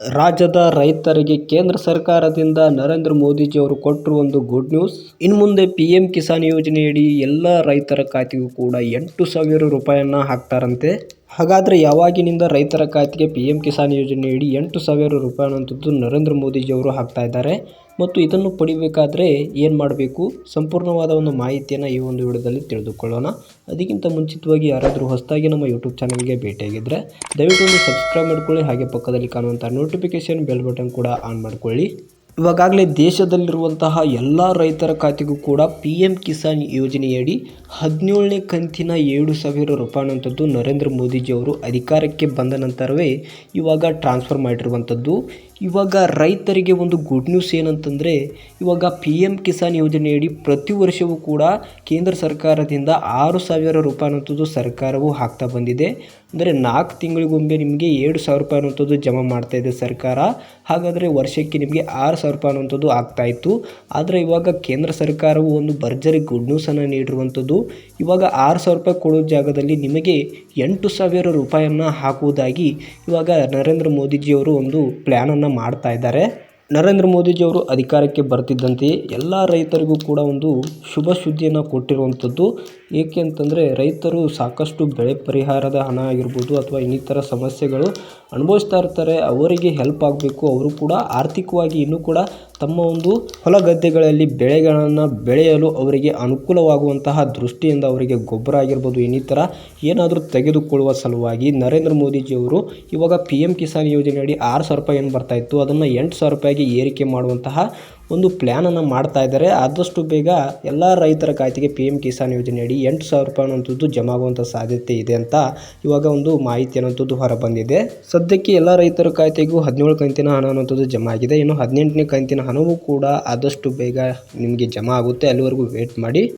ರಾಜ್ಯದ ರೈತರಿಗೆ ಕೇಂದ್ರ ಸರ್ಕಾರದಿಂದ ನರೇಂದ್ರ ಮೋದಿಜಿ ಅವರು ಕೊಟ್ಟರು ಒಂದು ಗುಡ್ ನ್ಯೂಸ್ ಇನ್ನು ಮುಂದೆ ಪಿ ಎಂ ಕಿಸಾನ್ ಯೋಜನೆಯಡಿ ಎಲ್ಲ ರೈತರ ಖಾತೆಗೂ ಕೂಡ ಎಂಟು ಸಾವಿರ ರೂಪಾಯಿಯನ್ನು ಹಾಕ್ತಾರಂತೆ. ಹಾಗಾದರೆ ಯಾವಾಗಿನಿಂದ ರೈತರ ಖಾತೆಗೆ ಪಿ ಎಂ ಕಿಸಾನ್ ಯೋಜನೆಯಡಿ ಎಂಟು ಸಾವಿರ ರೂಪಾಯಿ ಅನ್ನುವಂಥದ್ದು ನರೇಂದ್ರ ಮೋದಿಜಿ ಅವರು ಹಾಕ್ತಾ ಇದ್ದಾರೆ? ಮತ್ತು ಇದನ್ನು ಪಡಿಬೇಕಾದರೆ ಏನು ಮಾಡಬೇಕು? ಸಂಪೂರ್ಣವಾದ ಒಂದು ಮಾಹಿತಿಯನ್ನು ಈ ಒಂದು ವಿಡಿಯೋದಲ್ಲಿ ತಿಳಿದುಕೊಳ್ಳೋಣ. ಅದಕ್ಕಿಂತ ಮುಂಚಿತವಾಗಿ ಯಾರಾದರೂ ಹೊಸದಾಗಿ ನಮ್ಮ ಯೂಟ್ಯೂಬ್ ಚಾನಲ್ಗೆ ಭೇಟಿಯಾಗಿದ್ದರೆ ದಯವಿಟ್ಟು ಒಂದು ಸಬ್ಸ್ಕ್ರೈಬ್ ಮಾಡಿಕೊಳ್ಳಿ, ಹಾಗೆ ಪಕ್ಕದಲ್ಲಿ ಕಾಣುವಂಥ ನೋಟಿಫಿಕೇಶನ್ ಬೆಲ್ ಬಟನ್ ಕೂಡ ಆನ್ ಮಾಡಿಕೊಳ್ಳಿ. ಇವಾಗಲೇ ದೇಶದಲ್ಲಿರುವಂತಹ ಎಲ್ಲ ರೈತರ ಖಾತೆಗೂ ಕೂಡ ಪಿ ಎಂ ಕಿಸಾನ್ ಯೋಜನೆಯಡಿ ಹದಿನೇಳನೇ ಕಂತಿನ ಏಳು ಸಾವಿರ ರೂಪಾಯಿ ಅನ್ನುವಂಥದ್ದು ನರೇಂದ್ರ ಮೋದಿಜಿಯವರು ಅಧಿಕಾರಕ್ಕೆ ಬಂದ ನಂತರವೇ ಇವಾಗ ಟ್ರಾನ್ಸ್ಫರ್ ಮಾಡಿರುವಂಥದ್ದು. ಇವಾಗ ರೈತರಿಗೆ ಒಂದು ಗುಡ್ ನ್ಯೂಸ್ ಏನಂತಂದರೆ, ಇವಾಗ ಪಿ ಎಂ ಕಿಸಾನ್ ಯೋಜನೆಯಡಿ ಪ್ರತಿ ವರ್ಷವೂ ಕೂಡ ಕೇಂದ್ರ ಸರ್ಕಾರದಿಂದ ಆರು ಸಾವಿರ ರೂಪಾಯಿ ಅನ್ನುವಂಥದ್ದು ಸರ್ಕಾರವು ಹಾಕ್ತಾ ಬಂದಿದೆ. ಅಂದರೆ ನಾಲ್ಕು ತಿಂಗಳಿಗೊಮ್ಮೆ ನಿಮಗೆ ಏಳು ಸಾವಿರ ರೂಪಾಯಿ ಅನ್ನುವಂಥದ್ದು ಜಮಾ ಮಾಡ್ತಾ ಇದೆ ಸರ್ಕಾರ. ಹಾಗಾದರೆ ವರ್ಷಕ್ಕೆ ನಿಮಗೆ ಆರು ಸಾವಿರ ರೂಪಾಯಿ ಅನ್ನುವಂಥದ್ದು ಆಗ್ತಾಯಿತ್ತು ಆದರೆ ಇವಾಗ ಕೇಂದ್ರ ಸರ್ಕಾರವು ಒಂದು ಭರ್ಜರಿ ಗುಡ್ ನ್ಯೂಸನ್ನು ನೀಡಿರುವಂಥದ್ದು. ಇವಾಗ ಆರು ಸಾವಿರ ರೂಪಾಯಿ ಕೊಡೋ ಜಾಗದಲ್ಲಿ ನಿಮಗೆ ಎಂಟು ಸಾವಿರ ರೂಪಾಯಿಯನ್ನು ಹಾಕುವುದಾಗಿ ಇವಾಗ ನರೇಂದ್ರ ಮೋದಿಜಿಯವರು ಒಂದು ಪ್ಲ್ಯಾನನ್ನು ಮಾಡ್ತಾ ಇದ್ದಾರೆ. ನರೇಂದ್ರ ಮೋದಿಜಿಯವರು ಅಧಿಕಾರಕ್ಕೆ ಬರ್ತಿದ್ದಂತೆಯೇ ಎಲ್ಲ ರೈತರಿಗೂ ಕೂಡ ಒಂದು ಶುಭ ಸುದ್ದಿಯನ್ನು ಕೊಟ್ಟಿರುವಂಥದ್ದು ಏಕೆ ಅಂತಂದರೆ ರೈತರು ಸಾಕಷ್ಟು ಬೆಳೆ ಪರಿಹಾರದ ಹಣ ಆಗಿರ್ಬೋದು ಅಥವಾ ಇನ್ನಿತರ ಸಮಸ್ಯೆಗಳು ಅನುಭವಿಸ್ತಾ ಇರ್ತಾರೆ, ಅವರಿಗೆ ಹೆಲ್ಪ್ ಆಗಬೇಕು. ಅವರು ಕೂಡ ಆರ್ಥಿಕವಾಗಿ ಇನ್ನೂ ಕೂಡ ತಮ್ಮ ಒಂದು ಹೊಲ ಗದ್ದೆಗಳಲ್ಲಿ ಬೆಳೆಗಳನ್ನು ಬೆಳೆಯಲು ಅವರಿಗೆ ಅನುಕೂಲವಾಗುವಂತಹ ದೃಷ್ಟಿಯಿಂದ ಅವರಿಗೆ ಗೊಬ್ಬರ ಆಗಿರ್ಬೋದು, ಇನ್ನಿತರ ಏನಾದರೂ ತೆಗೆದುಕೊಳ್ಳುವ ಸಲುವಾಗಿ ನರೇಂದ್ರ ಮೋದಿಜಿಯವರು ಇವಾಗ ಪಿ ಎಂ ಕಿಸಾನ್ ಯೋಜನೆಯಡಿ ಆರು ಸಾವಿರ ರೂಪಾಯಿ ಏನು ಬರ್ತಾಯಿತ್ತು ಅದನ್ನು ಎಂಟು ಸಾವಿರ ರೂಪಾಯಿಗೆ ಏರಿಕೆ ಮಾಡುವಂತಹ ಒಂದು ಪ್ಲ್ಯಾನನ್ನು ಮಾಡ್ತಾ ಇದ್ದಾರೆ. ಆದಷ್ಟು ಬೇಗ ಎಲ್ಲ ರೈತರ ಖಾತೆಗೆ ಪಿ ಎಂ ಕಿಸಾನ್ ಯೋಜನೆಯಡಿ ಎಂಟು ಸಾವಿರ ರೂಪಾಯಿ ಅನ್ನುವಂಥದ್ದು ಜಮಾ ಸಾಧ್ಯತೆ ಇದೆ ಅಂತ ಇವಾಗ ಒಂದು ಮಾಹಿತಿ ಅನ್ನುವಂಥದ್ದು ಹೊರಬಂದಿದೆ. ಸದ್ಯಕ್ಕೆ ಎಲ್ಲ ರೈತರ ಖಾತೆಗೂ ಹದಿನೇಳು ಕಂತಿನ ಹಣ ಅನ್ನೋಂಥದ್ದು ಜಮಾ ಆಗಿದೆ. ಇನ್ನು ಹದಿನೆಂಟನೇ ಕಂತಿನ ಹಣವೂ ಕೂಡ ಆದಷ್ಟು ಬೇಗ ನಿಮಗೆ ಜಮಾ ಆಗುತ್ತೆ. ಅಲ್ಲಿವರೆಗೂ ವೇಟ್ ಮಾಡಿ.